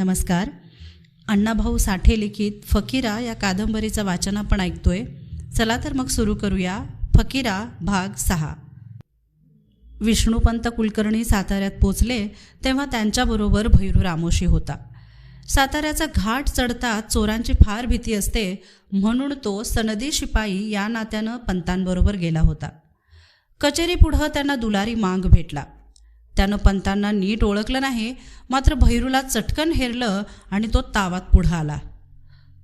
नमस्कार. अण्णाभाऊ साठे लिखित फकीरा या कादंबरीचं वाचन आपण ऐकतोय. चला तर मग सुरू करूया. फकीरा भाग सहा. विष्णुपंत कुलकर्णी साताऱ्यात पोचले तेव्हा त्यांच्याबरोबर भैरू रामोशी होता. साताऱ्याचा घाट चढता चोरांची फार भीती असते म्हणून तो सनदी शिपाई या नात्यानं पंतांबरोबर गेला होता. कचेरीपुढं त्यांना दुलारी मांग भेटला. त्यानं पंतांना नीट ओळखलं नाही मात्र भैरूला चटकन हेरलं आणि तो तावात पुढं आला.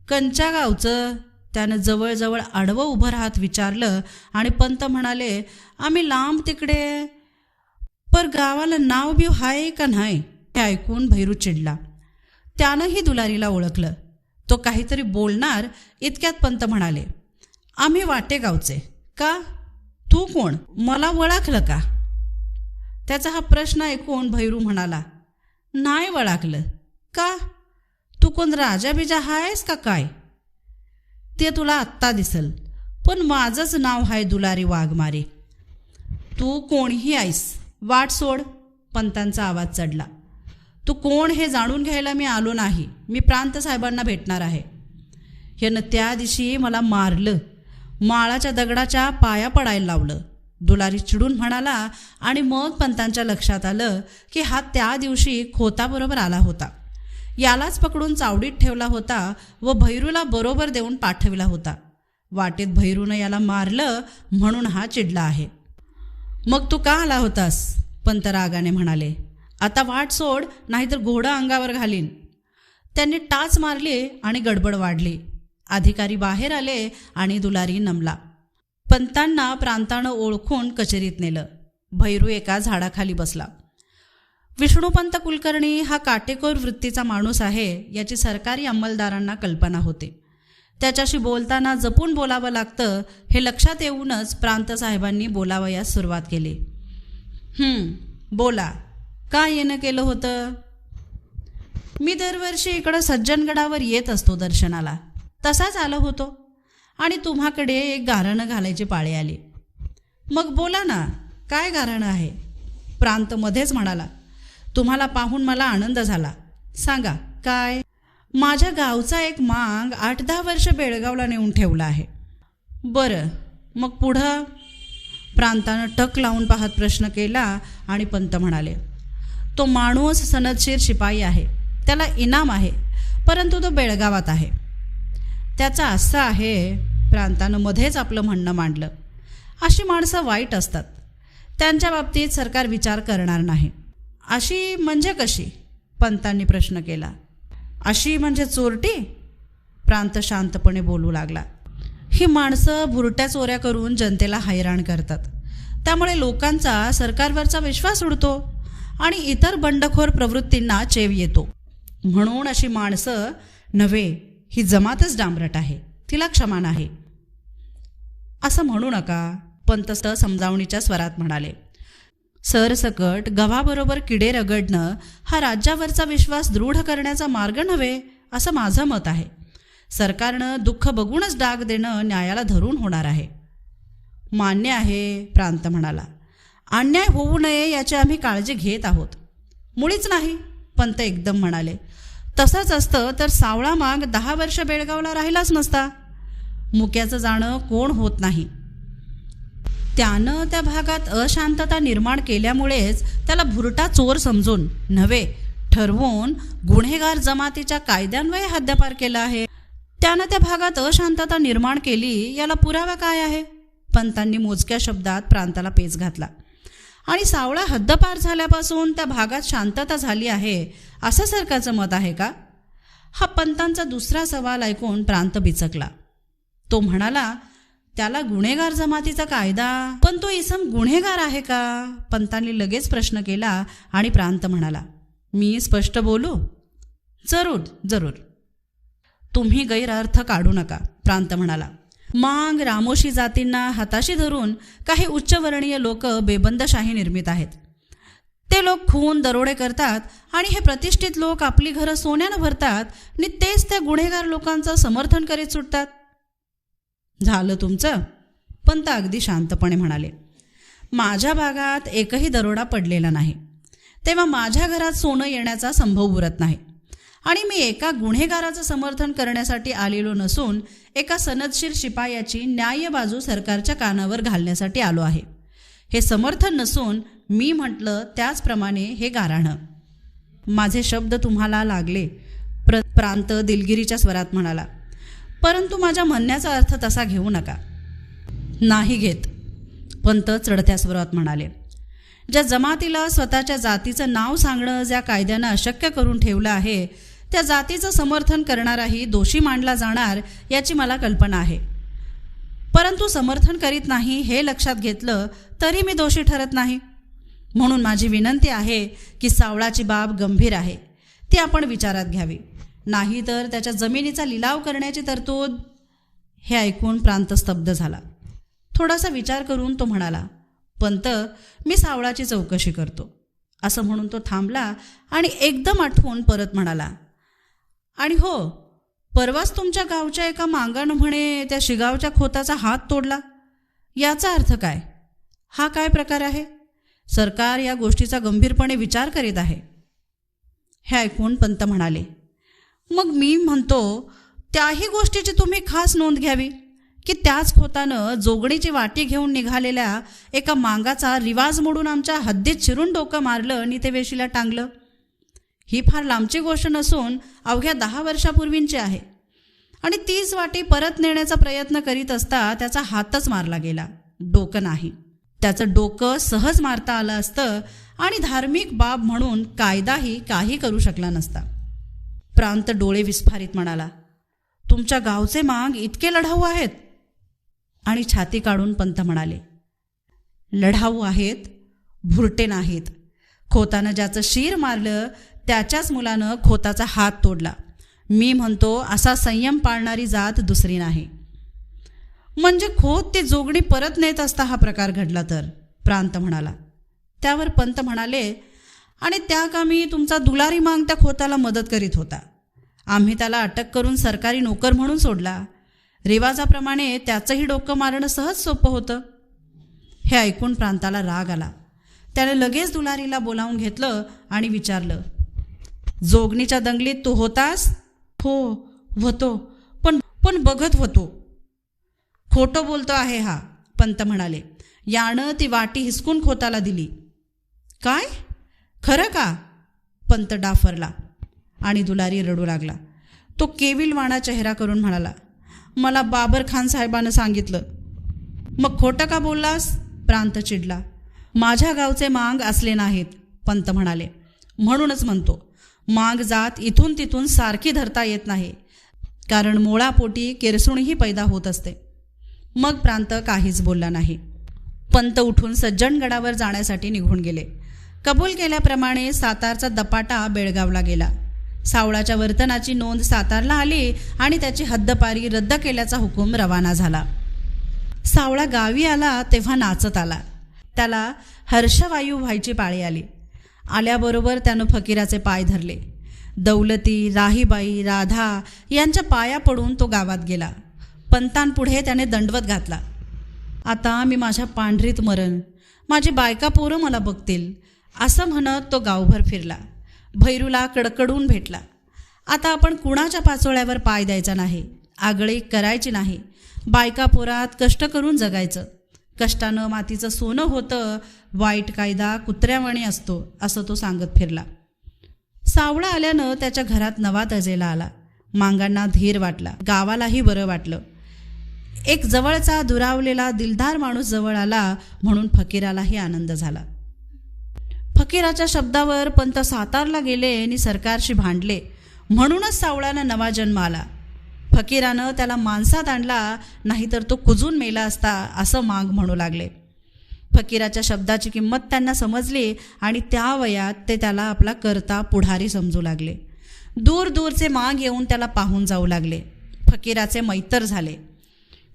कंच्या गावचं त्यानं जवळजवळ आडवं उभं राहत विचारलं आणि पंत म्हणाले आम्ही लांब तिकडे पर गावाला नाव बिव हाय का नाही हे ऐकून भैरू चिडला. त्यानंही दुलारीला ओळखलं. तो काहीतरी बोलणार इतक्यात पंत म्हणाले आम्ही वाटेगावचे. का? तू कोण? मला ओळखलं का? त्याचा हा प्रश्न ऐकून भैरू म्हणाला नाही वळाकलं का? तू कोण राजा बिजा आहेस का काय? ते तुला आत्ता दिसल पण माझंच नाव आहे दुलारी वाघमारे. तू कोणही आहेस वाट सोड. पंतांचा आवाज चढला. तू कोण हे जाणून घ्यायला मी आलो नाही. मी प्रांत साहेबांना भेटणार आहे. यानं त्या दिवशी मला मारलं. माळाच्या दगडाच्या पाया पडायला लावलं. दुलारी चिडून म्हणाला आणि मग पंतांच्या लक्षात आलं की हा त्या दिवशी खोताबरोबर आला होता. यालाच पकडून चावडीत ठेवला होता व भैरूला बरोबर देऊन पाठविला होता. वाटेत भैरूनं याला मारलं म्हणून हा चिडला आहे. मग तू का आला होतास? पंत रागाने म्हणाले. आता वाट सोड नाहीतर घोडं अंगावर घालीन. त्यांनी टाच मारली आणि गडबड वाढली. अधिकारी बाहेर आले आणि दुलारी नमला. पंतांना प्रांतानं ओळखून कचेरीत नेलं. भैरू एका झाडाखाली बसला. विष्णुपंत कुलकर्णी हा काटेकोर वृत्तीचा माणूस आहे याची सरकारी अंमलदारांना कल्पना होते. त्याच्याशी बोलताना जपून बोलावं लागतं हे लक्षात येऊनच प्रांतसाहेबांनी बोलावयास सुरुवात केली. बोला. का येणं केलं होतं? मी दरवर्षी इकडं सज्जनगडावर येत असतो दर्शनाला. तसाच आलो होतो. आणि तुम्हाकडे एक गारणं घालायची पाळी आली. मग बोला ना काय गारणं आहे? प्रांत मध्येच म्हणाला तुम्हाला पाहून मला आनंद झाला. सांगा काय? माझ्या गावचा एक मांग आठ दहा वर्ष बेळगावला नेऊन ठेवला आहे. बरं मग पुढं? प्रांतानं टक लावून पाहत प्रश्न केला आणि पंत म्हणाले तो माणूस सनदशीर शिपाई आहे. त्याला इनाम आहे परंतु तो बेळगावात आहे. त्याचं असं आहे प्रांतानं मध्येच आपलं म्हणणं मांडलं. अशी माणसं वाईट असतात. त्यांच्या बाबतीत सरकार विचार करणार नाही. अशी म्हणजे कशी? पंतांनी प्रश्न केला. अशी म्हणजे चोरटी? प्रांत शांतपणे बोलू लागला. ही माणसं भुरट्या चोऱ्या करून जनतेला हैराण करतात. त्यामुळे लोकांचा सरकारवरचा विश्वास उडतो आणि इतर बंडखोर प्रवृत्तींना चेव येतो. म्हणून अशी माणसं नव्हे ही जमातच डांबरट आहे. तिला क्षमा नाही. असं म्हणू नका पंतस्त समजावणीच्या स्वरात म्हणाले. सरसकट गव्हाबरोबर किडे रगडणं हा राज्यावरचा विश्वास दृढ करण्याचा मार्ग नव्हे असं माझं मत आहे. सरकारनं दुःख बघूनच डाग देणं न्यायाला धरून होणार आहे. मान्य आहे प्रांत म्हणाला. अन्याय होऊ नये याची आम्ही काळजी घेत आहोत. मुळीच नाही पंत एकदम म्हणाले. तसंच असतं तर सावळा माग दहा वर्ष बेळगावला राहिलाच नसता. मुक्याचं जाणं कोण होत नाही. त्यानं त्या भागात अशांतता निर्माण केल्यामुळेच त्याला भुरटा चोर समजून नव्हे ठरवून गुन्हेगार जमातीच्या कायद्यान्वये हद्दपार केला आहे. त्यानं त्या भागात अशांतता निर्माण केली याला पुरावा काय आहे? पंतांनी मोजक्या शब्दात प्रांताला पेच घातला. आणि सावळा हद्दपार झाल्यापासून त्या भागात शांतता झाली आहे असं सरकारचं मत आहे का? हा पंतांचा दुसरा सवाल ऐकून प्रांत बिचकला. तो म्हणाला त्याला गुन्हेगार जमातीचा कायदा? पण तो इसम गुन्हेगार आहे का? पंतांनी लगेच प्रश्न केला आणि प्रांत म्हणाला मी स्पष्ट बोलू? जरूर जरूर. तुम्ही गैरअर्थ काढू नका प्रांत म्हणाला. मांग रामोशी जातींना हाताशी धरून काही उच्चवर्णीय लोक बेबंदशाही निर्मित आहेत. ते लोक खून दरोडे करतात आणि हे प्रतिष्ठित लोक आपली घरं सोन्यानं भरतात आणि तेच त्या गुन्हेगार लोकांचं समर्थन करीत सुटतात. झालं तुमचं? पंत अगदी शांतपणे म्हणाले. माझ्या भागात एकही दरोडा पडलेला नाही. तेव्हा माझ्या घरात सोनं येण्याचा संभव उरत नाही. आणि मी एका गुन्हेगाराचं समर्थन करण्यासाठी आलेलो नसून एका सनदशीर शिपायाची न्याय बाजू सरकारच्या कानावर घालण्यासाठी आलो आहे. हे समर्थन नसून मी म्हटलं त्याचप्रमाणे हे गाराणं. माझे शब्द तुम्हाला लागले प्र प्रांत दिलगिरीच्या स्वरात म्हणाला. परंतु माझ्या म्हणण्याचा अर्थ तसा घेऊ नका. नाही घेत पंत चढत्या स्वरात म्हणाले. ज्या जमातीला स्वतःच्या जातीचं नाव सांगणं ज्या कायद्यानं अशक्य करून ठेवलं आहे त्या जातीचं समर्थन करणाराही दोषी मानला जाणार याची मला कल्पना आहे. परंतु समर्थन करीत नाही हे लक्षात घेतलं तरी मी दोषी ठरत नाही. म्हणून माझी विनंती आहे की सावळाची बाब गंभीर आहे. ती आपण विचारात घ्यावी. नाही तर त्याच्या जमिनीचा लिलाव करण्याची तरतूद हे ऐकून प्रांत स्तब्ध झाला. थोडासा विचार करून तो म्हणाला पंत मी सावळाची चौकशी करतो. असं म्हणून तो थांबला आणि एकदम आठवून परत म्हणाला आणि हो परवाच तुमच्या गावच्या एका मांगानं म्हणे त्या शिगावच्या खोताचा हात तोडला. याचा अर्थ काय? हा काय प्रकार आहे? सरकार या गोष्टीचा गंभीरपणे विचार करीत आहे. हे ऐकून पंत म्हणाले मग मी म्हणतो त्याही गोष्टीची तुम्ही खास नोंद घ्यावी की त्याच खोतानं जोगणीची वाटी घेऊन निघालेल्या एका मांगाचा रिवाज मोडून आमच्या हद्दीत शिरून डोकं मारलं आणि ते वेशीला टांगलं. ही फार लांबची गोष्ट नसून अवघ्या दहा वर्षापूर्वींची आहे. आणि तीच वाटी परत नेण्याचा प्रयत्न करीत असता त्याचा हातच मारला गेला. डोकं नाही. त्याचं डोकं सहज मारता आलं असतं आणि धार्मिक बाब म्हणून कायदाही काही करू शकला नसता. प्रांत डोळे विस्फारित म्हणाला तुमच्या गावचे माग इतके लढाऊ आहेत. आणि छाती काढून पंत म्हणाले लढाऊ आहेत भुरटे नाहीत. खोतानं ज्याचं शिर मारलं त्याच्याच मुलानं खोताचा हात तोडला. मी म्हणतो असा संयम पाळणारी जात दुसरी नाही. म्हणजे खोत ते जोगणी परत नेत असता हा प्रकार घडला तर? प्रांत म्हणाला. त्यावर पंत म्हणाले आणि त्या कामी तुमचा दुलारी मांग त्या खोताला मदत करीत होता. आम्ही त्याला अटक करून सरकारी नोकर म्हणून सोडला. रिवाजाप्रमाणे त्याचंही डोकं मारणं सहज सोपं होतं. हे ऐकून प्रांताला राग आला. त्याने लगेच दुलारीला बोलावून घेतलं आणि विचारलं जोगणीच्या दंगलीत तू होतास? हो होतो. पण पण बघत होतो. खोटं बोलतो आहे हा पंत म्हणाले. यानं ती वाटी हिसकून खोताला दिली. काय? खरं का? पंत डाफरला. आणि दुलारी रडू लागला. तो केविलवाणा चेहरा करून म्हणाला मला बाबर खान साहेबानं सांगितलं. मग खोटं का बोललास? प्रांत चिडला. माझ्या गावचे मांग असले नाहीत पंत म्हणाले. म्हणूनच म्हणतो माग जात इथून तिथून सारखी धरता येत नाही. कारण मुळापोटी किरसूणही पैदा होत असते. मग प्रांत काहीच बोलला नाही. पंत उठून सज्जनगडावर जाण्यासाठी निघून गेले. कबूल केल्याप्रमाणे सातारचा दपाटा बेळगावला गेला. सावळाच्या वर्तनाची नोंद सातारला आली आणि त्याची हद्दपारी रद्द केल्याचा हुकूम रवाना झाला. सावळा गावी आला तेव्हा नाचत आला. त्याला हर्षवायू व्हायची पाळी आली. आल्याबरोबर त्यानं फकीराचे पाय धरले. दौलती राहीबाई राधा यांच्या पाया पडून तो गावात गेला. पंतांपुढे त्याने दंडवत घातला. आता मी माझ्या पांढरीत मरण. माझी बायका पोरं मला बघतील. असं म्हणत तो गावभर फिरला. भैरूला कडकडून भेटला. आता आपण कुणाच्या पाचोळ्यावर पाय द्यायचा नाही? आगळी करायची नाही. बायका पोरात कष्ट करून जगायचं. कष्टानं मातीचं सोनं होतं वाईट कायदा कुत्र्यावाणी असतो असं तो सांगत फिरला. सावळा आल्यानं त्याच्या घरात नवा तजेला आला. मांगांना धीर वाटला. गावालाही बरं वाटलं. एक जवळचा दुरावलेला दिलदार माणूस जवळ आला म्हणून फकीरालाही आनंद झाला. फकीराच्या शब्दावर पंत सातारला गेले आणि सरकारशी भांडले. म्हणूनच सावळाला नवा जन्म आला. फकीरानं त्याला माणसात आणला नाहीतर तो कुजून मेला असता असं माग म्हणू लागले. फकीराच्या शब्दाची किंमत त्यांना समजली आणि त्या वयात ते त्याला आपला करता पुढारी समजू लागले. दूर दूरचे माग येऊन त्याला पाहून जाऊ लागले. फकीराचे मैतर झाले.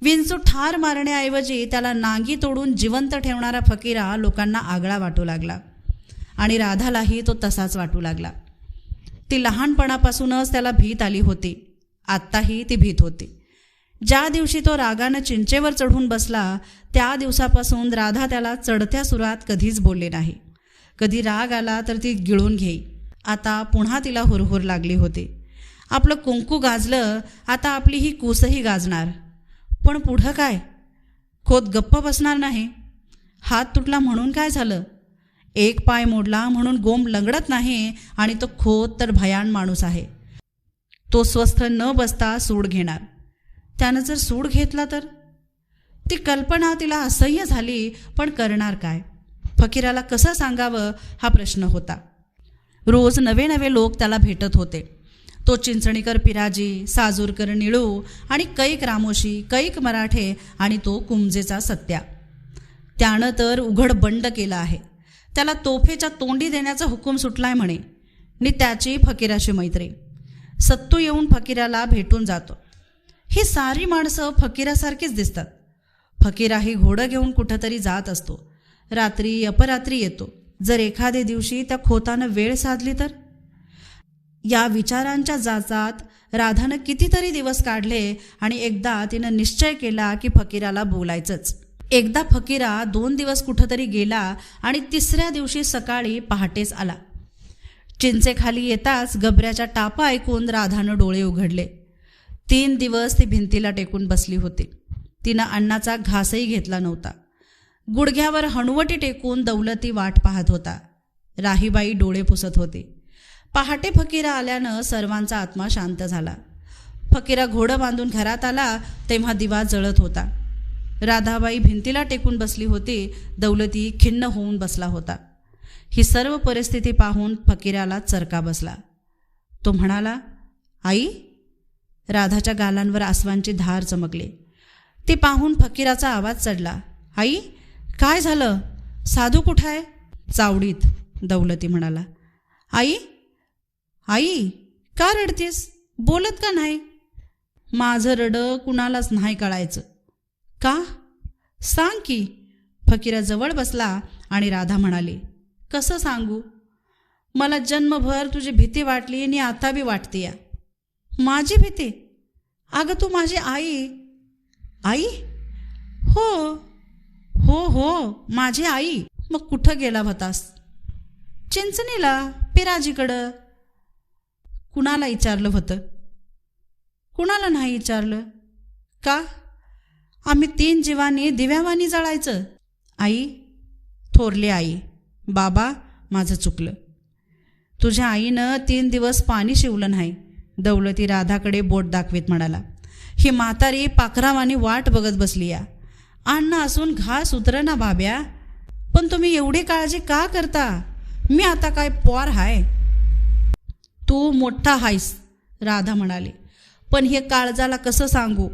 विंचू ठार मारण्याऐवजी त्याला नांगी तोडून जिवंत ठेवणारा फकीरा लोकांना आगळा वाटू लागला आणि राधालाही तो तसाच वाटू लागला. ती लहानपणापासूनच त्याला भीत आली होती. आत्ताही ती भीत होती. ज्या दिवशी तो रागानं चिंचेवर चढून बसला त्या दिवसापासून राधा त्याला चढत्या सुरात कधीच बोलले नाही. कधी राग आला तर ती गिळून घेई. आता पुन्हा तिला हुरहुर लागली होती. आपलं कुंकू गाजलं आता आपली ही कूसही गाजणार. पण पुढं काय? खोत गप्प बसणार नाही. हात तुटला म्हणून काय झालं? एक पाय मोडला म्हणून गोम लंगडत नाही आणि तो खोत तर भयान माणूस आहे. तो स्वस्थ न बसता सूड घेणार. त्यानं जर सूड घेतला तर? ती कल्पना तिला असह्य झाली पण करणार काय? फकीराला कसं सांगावं हा प्रश्न होता. रोज नवे नवे लोक त्याला भेटत होते. तो चिंचणीकर पिराजी साजूरकर निळू आणि कैक रामोशी कैक मराठे आणि तो कुमजेचा सत्या. त्यानं तर उघड बंड केलं आहे. त्याला तोफेच्या तोंडी देण्याचा हुकूम सुटलाय म्हणे. नि त्याची फकीराशी मैत्री. सत्तू येऊन फकीराला भेटून जातो. ही सारी माणसं फकीरासारखीच दिसतात. फकीराही घोडं घेऊन कुठंतरी जात असतो. रात्री अपरात्री येतो. जर एखाद्या दिवशी त्या खोतानं वेळ साधली तर? या विचारांच्या जाचात राधानं कितीतरी दिवस काढले आणि एकदा तिनं निश्चय केला की फकीराला बोलायचंच. एकदा फकीरा दोन दिवस कुठंतरी गेला आणि तिसऱ्या दिवशी सकाळी पहाटेच आला. चिंचेखाली येताच गबऱ्याच्या टापा ऐकून राधानं डोळे उघडले. तीन दिवस ती भिंतीला टेकून बसली होती. तिनं अन्नाचा घासही घेतला नव्हता. गुडघ्यावर हणवटी टेकून दौलती वाट पाहत होता. राहीबाई डोळे पुसत होती. पहाटे फकीरा आल्यानं सर्वांचा आत्मा शांत झाला. फकीरा घोडं बांधून घरात आला तेव्हा दिवा जळत होता. राधाबाई भिंतीला टेकून बसली होती दौलती खिन्न होऊन बसला होता. ही सर्व परिस्थिती पाहून फकीराला चरका बसला. तो म्हणाला आई राधाच्या गालांवर आसवांची धार चमकले. ते पाहून फकीराचा आवाज चढला आई काय झालं? साधू कुठं आहे? चावडीत दौलती म्हणाला. आई आई का रडतेस? बोलत का नाही? माझं रडं कुणालाच नाही कळायचं. का? सांग की. फकीरा जवळ बसला आणि राधा म्हणाली कसं सांगू? मला जन्मभर तुझी भीती वाटली आणि आता बी वाटते या माझी भीती. अगं तू माझी आई. आई? हो. हो हो माझी आई. मग कुठं गेला होतास चिंचणीला पिराजीकडं. कुणाला विचारलं होतं कुणाला नाही विचारलं? का? आम्ही तीन जीवानी दिव्यावानी जळायचं. आई थोरली आई. बाबा माझं चुकलं. तुझ्या आईनं तीन दिवस पाणी शिवलं नाही. दौलती राधाकडे बोट दाखवीत म्हणाला. ही म्हातारी पाखरावानी वाट बघत बसली या अन्न असून घास उतरना बाब्या. पण तुम्ही एवढी काळजी का करता? मी आता काय पोर हाय? तू मोठा हायस राधा म्हणाली. पण हे काळजाला कसं सांगू?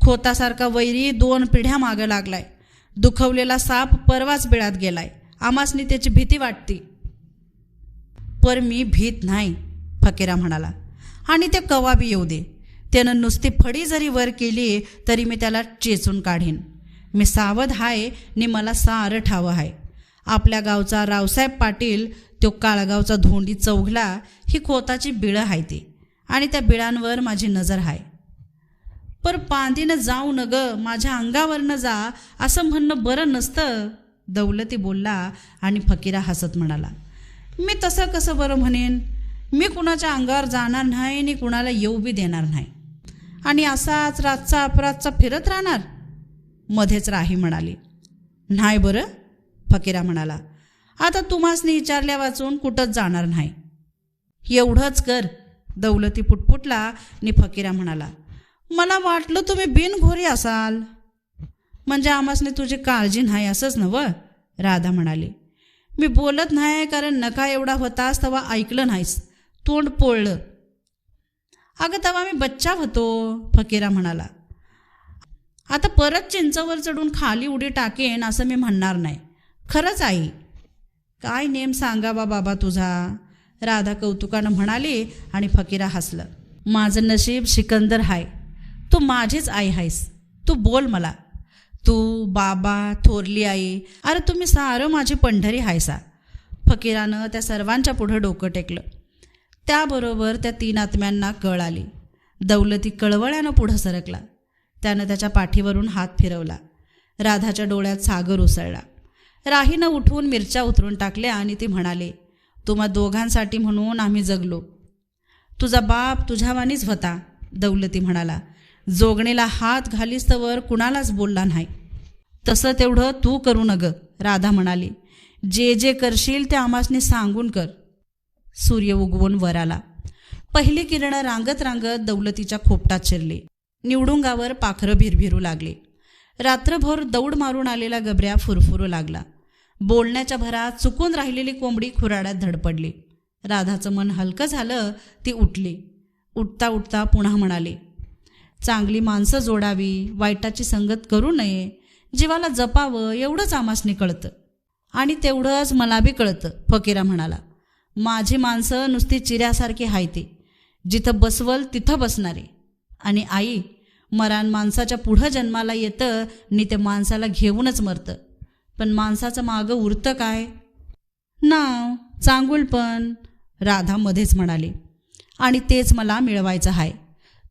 खोतासारखा वैरी दोन पिढ्या मागं लागलाय. दुखवलेला साप परवाच बिळात गेलाय. आमासनी त्याची भीती वाटती. पर मी भीत नाही फकीरा म्हणाला. आणि ते कवा बी येऊ दे. त्यानं नुसती फडी जरी वर केली तरी मी त्याला चेचून काढीन. मी सावध हाय नि मला सारं ठावं आहे आपल्या गावचा रावसाहेब पाटील तो काळगावचा धोंडी चौघला ही खोताची बिळं आहे ती. आणि त्या बिळांवर माझी नजर आहे पर पांदीनं जाऊ न ग माझ्या अंगावरनं जा असं म्हणणं बरं नसतं दौलती बोलला आणि फकीरा हसत म्हणाला. मी तसं कसं बरं म्हणेन? मी कुणाच्या अंगावर जाणार नाही आणि कुणाला येऊ बी देणार नाही. आणि असाच रातचा अपरातचा फिरत राहणार? मध्येच राही म्हणाली. नाही बरं फकीरा म्हणाला. आता तुम्हासनी विचारल्या वाचून कुठंच जाणार नाही. एवढंच कर दौलती पुटपुटला आणि फकीरा म्हणाला. मला वाटलं तुम्ही बिनघोरी असाल. म्हणजे आमासने तुझी काळजी नाही असंच नवं राधा म्हणाली. मी बोलत नाही कारण नका एवढा होतास तेव्हा ऐकलं नाहीस. तोंड पोळलं. अगं तेव्हा मी बच्चा होतो फकीरा म्हणाला. आता परत चिंचवर चढून खाली उडी टाकेन असं मी म्हणणार नाही. खरंच आई काय नेम सांगावा बाबा तुझा? राधा कौतुकानं म्हणाली आणि फकीरा हसलं. माझं नशीब सिकंदर हाय. तू माझीच आई आहेस तू बोल मला. तू बाबा थोरली आई. अरे तुम्ही सारं माझी पंढरी हायसा. फकीरानं त्या सर्वांच्या पुढं डोकं टेकलं. त्याबरोबर त्या तीन आत्म्यांना कळ आली. दौलती कळवळ्यानं पुढं सरकला. त्यानं त्याच्या पाठीवरून हात फिरवला. राधाच्या डोळ्यात सागर उसळला. राहीनं उठवून मिरच्या उतरून टाकल्या आणि ती म्हणाले तुम्हा दोघांसाठी म्हणून आम्ही जगलो. तुझा बाप तुझ्यावानीच होता दौलती म्हणाला. जोगणीला हात घालीस तर कुणालाच बोलला नाही. तसं तेवढं तू करू न ग राधा म्हणाली. जे जे करशील ते आमासने सांगून कर. सूर्य उगवून वर आला. पहिली किरणं रांगत रांगत दौलतीच्या खोपटात शिरली. निवडुंगावर पाखरं भिरभिरू लागली. रात्रभर दौड मारून आलेला गबऱ्या फुरफुरू लागला. बोलण्याच्या भरात चुकून राहिलेली कोंबडी खुराड्यात धडपडली. राधाचं मन हलकं झालं ती उठली. उठता उठता पुन्हा म्हणाली चांगली माणसं जोडावी वाईटाची संगत करू नये. जीवाला जपावं एवढंच आमासनी कळतं आणि तेवढंच मला बी कळतं फकीरा म्हणाला. माझी माणसं नुसती चिऱ्यासारखी हायते जिथं बसवल तिथं बसणारे. आणि आई मरान माणसाच्या पुढं जन्माला येतं आणि ते माणसाला घेऊनच मरतं. पण माणसाचं मागं उरतं काय? नाव चांगुलपण राधा मध्येच म्हणाली. आणि तेच मला मिळवायचं आहे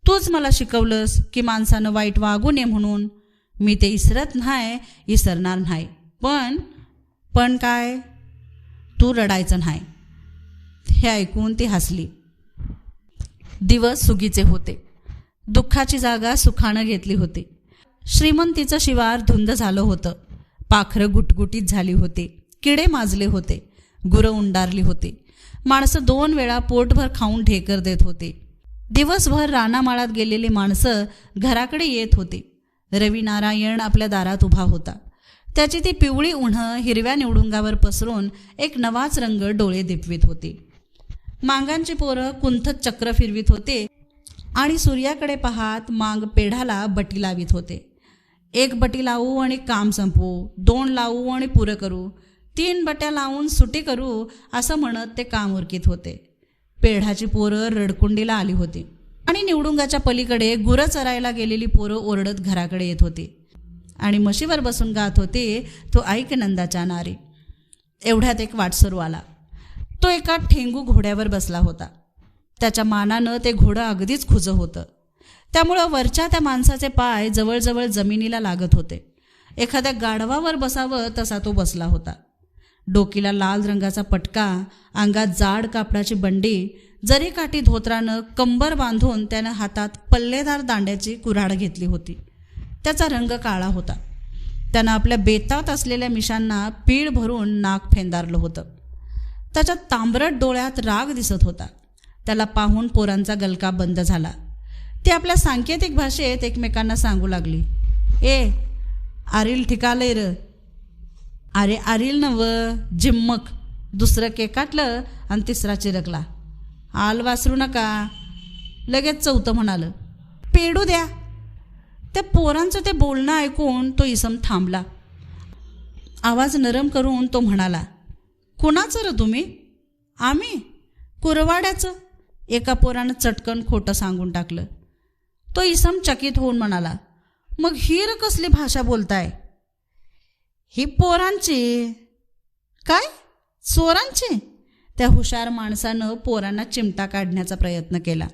तूच मला शिकवलंस की माणसानं वाईट वागू नये म्हणून. मी ते इसरत नाही इसरणार नाही पण पण काय? तू रडायचं नाही हे ऐकून ती हसली. दिवस सुगीचे होते. दुःखाची जागा सुखानं घेतली होती. श्रीमंतीचं शिवार धुंद झालं होतं. पाखरं गुटगुटीत झाली होती. किडे माजले होते. गुरं उंडारली होती. माणसं दोन वेळा पोटभर खाऊन ढेकर देत होते. दिवसभर रानामाळात गेलेली माणसं घराकडे येत होती. रवी नारायण आपल्या दारात उभा होता. त्याची ती पिवळी उन्हं हिरव्या निवडुंगावर पसरून एक नवाच रंग डोळे दिपवीत होती. मांगांची पोरं कुंथत चक्र फिरवीत होते आणि सूर्याकडे पाहात मांग पेढाला बटी लावित होते. एक बटी लावू आणि काम संपवू दोन लावू आणि पुरं करू तीन बट्या लावून सुटी करू असं म्हणत ते काम उरकीत होते. पेढाची पोरं रडकुंडीला आली होती आणि निवडुंगाच्या पलीकडे गुरं चरायला गेलेली पोरं ओरडत घराकडे येत होती. आणि म्हशीवर बसून गात होते तो ऐक नंदाच्या नारी. एवढ्यात एक वाटसरू आला. तो एका ठेंगू घोड्यावर बसला होता. त्याच्या मानानं ते घोडं अगदीच खुजं होतं. त्यामुळं वरच्या त्या माणसाचे पाय जवळजवळ जमिनीला लागत होते. एखाद्या गाढवावर बसावं तसा तो बसला होता. डोकीला लाल रंगाचा पटका अंगात जाड कापडाची बंडी जरी काठी धोत्रानं कंबर बांधून त्यानं हातात पल्लेदार दांड्याची कुऱ्हाड घेतली होती. त्याचा रंग काळा होता. त्यानं आपल्या बेतात असलेल्या मिशांना पीळ भरून नाक फेंदारलं होतं. त्याच्या तांबरट डोळ्यात राग दिसत होता. त्याला पाहून पोरांचा गलका बंद झाला. ते आपल्या सांकेतिक भाषेत एकमेकांना सांगू लागली. ए आरील ठिकाले र. अरे आरील नव जिम्मक. दुसरं केकाटलं आणि तिसरा चिरकला. आल वासरू नका. लगेच चौथं म्हणालं. पेडू द्या. त्या पोरांचं ते बोलणं ऐकून तो इसम थांबला. आवाज नरम करून तो म्हणाला. कुणाचं र तुम्ही? आम्ही? कुरवाड्याचं? एका पोरानं चटकन खोटं सांगून टाकलं. तो इसम चकित होऊन म्हणाला मग हीर कसली भाषा बोलताय? ही पोरांची. काय? चोरांची? त्या हुशार माणसानं पोरांना चिमटा काढण्याचा प्रयत्न केला.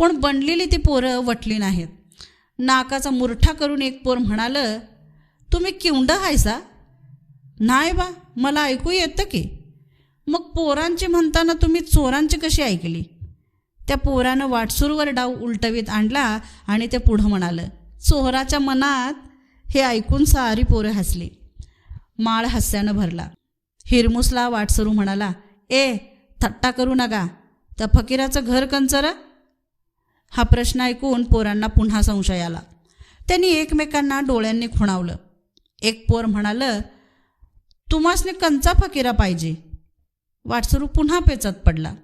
पण बनलेली ती पोरं वटली नाहीत. नाकाचा मुरठा करून एक पोर म्हणालं तुम्ही किवंड हायसा? नाही बा मला ऐकू येतं की. मग पोरांची म्हणताना तुम्ही चोरांची कशी ऐकली? त्या पोरानं वाटसूरवर डाव उलटवीत आणला आणि ते पुढं म्हणालं चोराच्या मनात हे ऐकून सारी पोरं हसली. माळ हास्यानं भरला. हिरमुसला वाटसरू म्हणाला ए थट्टा करू नका. त्या फकीराचं घर कंचर? हा प्रश्न ऐकून पोरांना पुन्हा संशय आला. त्यांनी एकमेकांना डोळ्यांनी खुणावलं. एक पोर म्हणालं तुम्हासने कंचा फकीरा पाहिजे. वाटसरू पुन्हा पेचत पडला.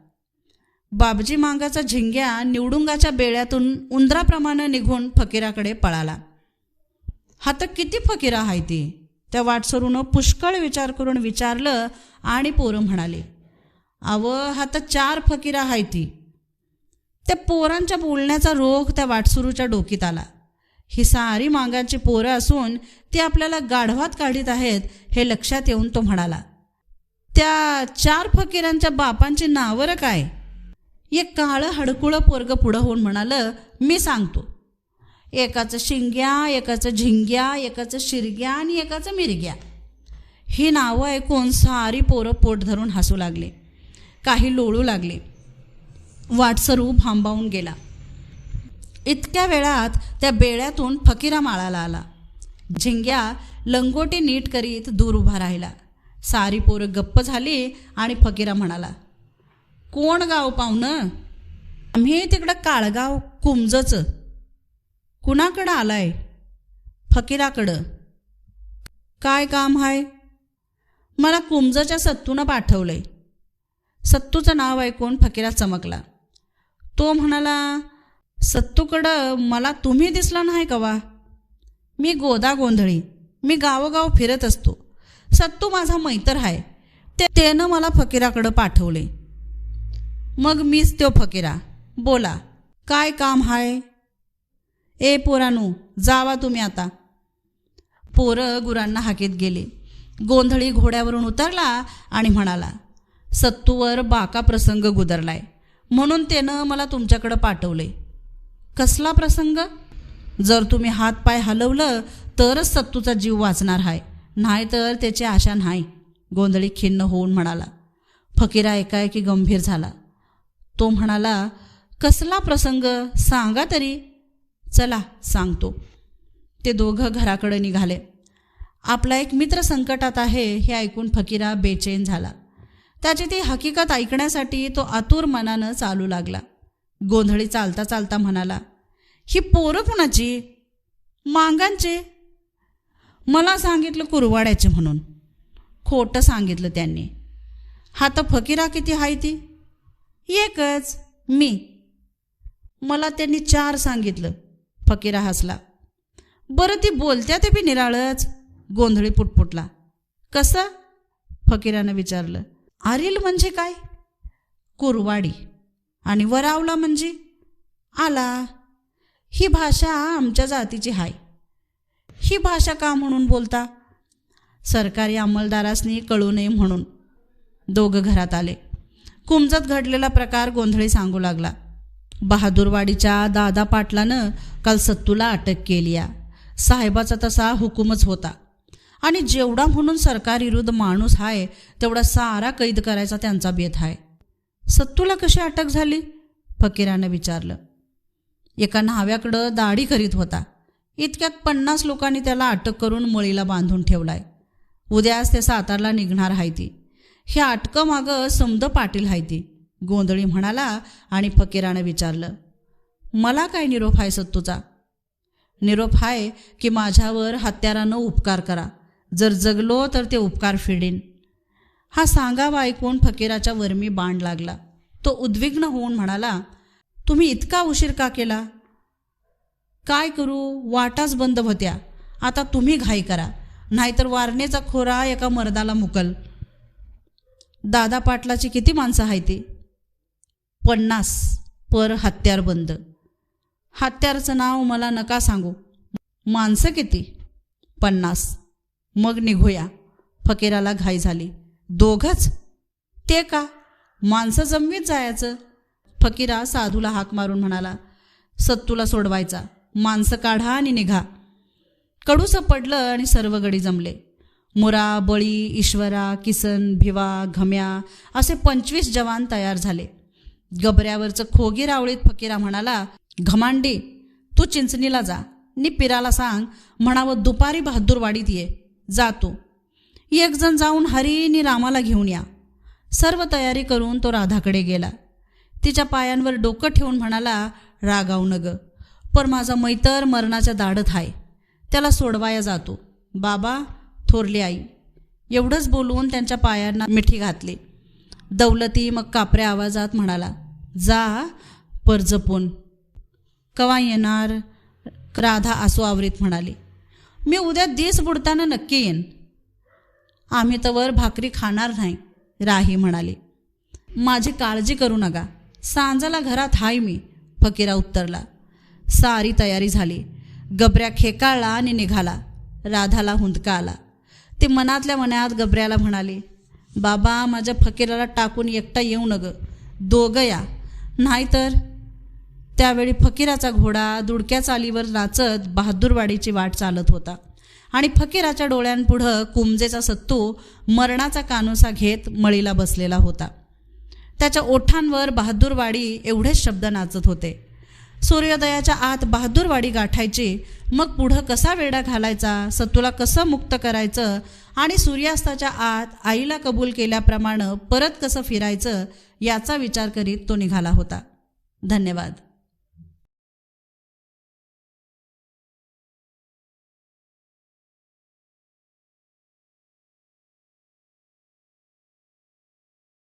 बाबजी मांगाचा झिंग्या निवडुंगाच्या बेळ्यातून उंदराप्रमाणे निघून फकीराकडे पळाला. हा तर किती फकीरा आहे ती? त्या वाटसरूनं पुष्कळ विचार करून विचारलं आणि पोरं म्हणाले अव हा तर चार फकीरा आहे ती. त्या पोरांच्या बोलण्याचा रोग त्या वाटसरूच्या डोकीत आला. ही सारी मांगांची पोरं असून ती आपल्याला गाढवात काढीत आहेत हे लक्षात येऊन तो म्हणाला त्या चार फकीरांच्या बापांची नावं काय? एक काळं हडकुळं पोरगं पुढं होऊन म्हणालं मी सांगतो. एकाचं शिंग्या एकाचं झिंग्या एकाचं शिरग्या आणि एकाचं मिरग्या. ही नावं ऐकून सारी पोरं पोट धरून हसू लागले. काही लोळू लागले. वाटसरू भांबावून गेला. इतक्या वेळात त्या बेळ्यातून फकीरा माळाला आला. झिंग्या लंगोटी नीट करीत दूर उभा राहिला. सारी पोरं गप्प झाली आणि फकीरा म्हणाला कोण गाव पाहुणं? आम्ही तिकडं काळगाव कुमजचं. कुणाकडं आलाय? फकीराकडं. काय काम आहे मला कुमजच्या सत्तूनं पाठवलंय. सत्तूचं नाव ऐकून फकीरा चमकला. तो म्हणाला सत्तूकडं मला तुम्ही दिसला नाही कवा. मी गोदा गोंधळी मी गावोगाव फिरत असतो. सत्तू माझा मैतर आहे. ते त्यानं मला फकीराकडं पाठवले. मग मीच तो फकीरा. बोला काय काम हाय? ए पोरानू जावा तुम्ही आता. पोरं गुरांना हाकीत गेले. गोंधळी घोड्यावरून उतरला आणि म्हणाला सत्तूवर बाका प्रसंग गुदरलाय. म्हणून त्यानं मला तुमच्याकडं पाठवले. कसला प्रसंग? जर तुम्ही हात पाय हलवलं तरच सत्तूचा जीव वाचणार आहे नाहीतर त्याची आशा नाही गोंधळी खिन्न होऊन म्हणाला. फकीरा एकाएकी गंभीर झाला. तो म्हणाला कसला प्रसंग? सांगा तरी. चला सांगतो. ते दोघं घराकडे निघाले. आपला एक मित्र संकटात आहे हे ऐकून फकीरा बेचैन झाला. त्याची ती हकीकत ऐकण्यासाठी तो आतुर मनानं चालू लागला. गोंधळी चालता चालता म्हणाला ही पोरं कुणाची? मांगांचे? मला सांगितलं कुरवाड्याचे म्हणून. खोटं सांगितलं त्यांनी. हा तर फकीरा किती हाय ती? एकच मी. मला त्यांनी चार सांगितलं. फकीरा हसला. बरं ती बोलत्या ते बी निराळच. गोंधळी पुटपुटला. कसं? फकीरानं विचारलं. आरिल म्हणजे काय? कुरवाडी. आणि वरावला म्हणजे आला. ही भाषा आमच्या जातीची हाय. ही भाषा का म्हणून बोलता? सरकारी अंमलदारासनी कळू नये म्हणून दोघं घरात आले. कुमजत घडलेला प्रकार गोंधळी सांगू लागला. बहादूरवाडीच्या दादा पाटलानं काल सत्तूला अटक केली या साहेबाचा तसा हुकूमच होता. आणि जेवढा म्हणून सरकारविरुद्ध माणूस आहे तेवढा सारा कैद करायचा त्यांचा बेत आहे सत्तूला कशी अटक झाली? फकीरानं विचारलं. एका न्हाव्याकडं दाढी करीत होता. इतक्यात पन्नास लोकांनी त्याला अटक करून मळीला बांधून ठेवलाय. उद्याच ते सातारला निघणार आहे ती. हे अटकं मागं समद पाटील आहे ती गोंधळी म्हणाला आणि फकीरानं विचारलं. मला काय निरोप आहे सत्तूचा? निरोप आहे की माझ्यावर हत्यारानं उपकार करा. जर जगलो तर ते उपकार फेडेन. हा सांगावा ऐकून फकीराच्या वर्मी बाण लागला. तो उद्विग्न होऊन म्हणाला तुम्ही इतका उशीर का केला? काय करू? वाटाच बंद होत्या. आता तुम्ही घाई करा. नाहीतर वारणेचा खोरा एका मर्दाला मुकल. दादा पाटलाची किती माणसं आहे ती? पन्नास. पर हत्यार बंद. हत्यारचं नाव मला नका सांगू. माणसं किती? पन्नास. मग निघूया. फकीराला घाई झाली. दोघंच? ते का? माणसं जमवीत जायचं? फकीरा साधूला हाक मारून म्हणाला सत्तूला सोडवायचा. माणसं काढा आणि निघा. कडूचं पडलं आणि सर्व गडी जमले. मुरा बळी ईश्वरा किसन भिवा घम्या असे पंचवीस जवान तयार झाले. गबऱ्यावरचं खोगी रावळीत फकीरा म्हणाला घमांडी तू चिंचणीला जा. नि पिराला सांग म्हणावं दुपारी बहादूरवाडीत ये. जातो एक जण जाऊन हरिणी रामाला घेऊन या. सर्व तयारी करून तो राधाकडे गेला. तिच्या पायांवर डोकं ठेवून म्हणाला रागाव नग. पर माझा मैतर मरणाच्या दाढत आहे त्याला सोडवाया जातो. बाबा थोरली आई. एवढंच बोलवून त्यांच्या पायांना मिठी घातली. दौलती मग कापऱ्या आवाजात म्हणाला जा पर जपून कवा येणार? राधा आसू आवरीत म्हणाली. मी उद्या दिस बुडताना नक्की येईन. आम्ही तर वर भाकरी खाणार नाही राही म्हणाली. माझी काळजी करू नका सांजाला घरात हाय मी फकीरा उत्तरला. सारी तयारी झाली. गबऱ्या खेकाळला आणि निघाला. राधाला हुंदका आला. ते मनातल्या मनात गबऱ्याला म्हणाली बाबा माझ्या फकीराला टाकून एकटा येऊ नग. दोघं या. नाहीतर त्यावेळी फकीराचा घोडा दुडक्या चालीवर नाचत बहादूरवाडीची वाट चालत होता. आणि फकीराच्या डोळ्यांपुढं कुमजेचा सत्तू मरणाचा कानोसा घेत मळीला बसलेला होता. त्याच्या ओठांवर बहादूरवाडी एवढेच शब्द नाचत होते. सूर्योदयाच्या आत बहादूरवाडी गाठायची मग पुढं कसा वेडा घालायचा सत्तूला कसं मुक्त करायचं आणि सूर्यास्ताच्या आत आईला कबूल केल्याप्रमाणे परत कसं फिरायचं याचा विचार करीत तो निघाला होता. धन्यवाद.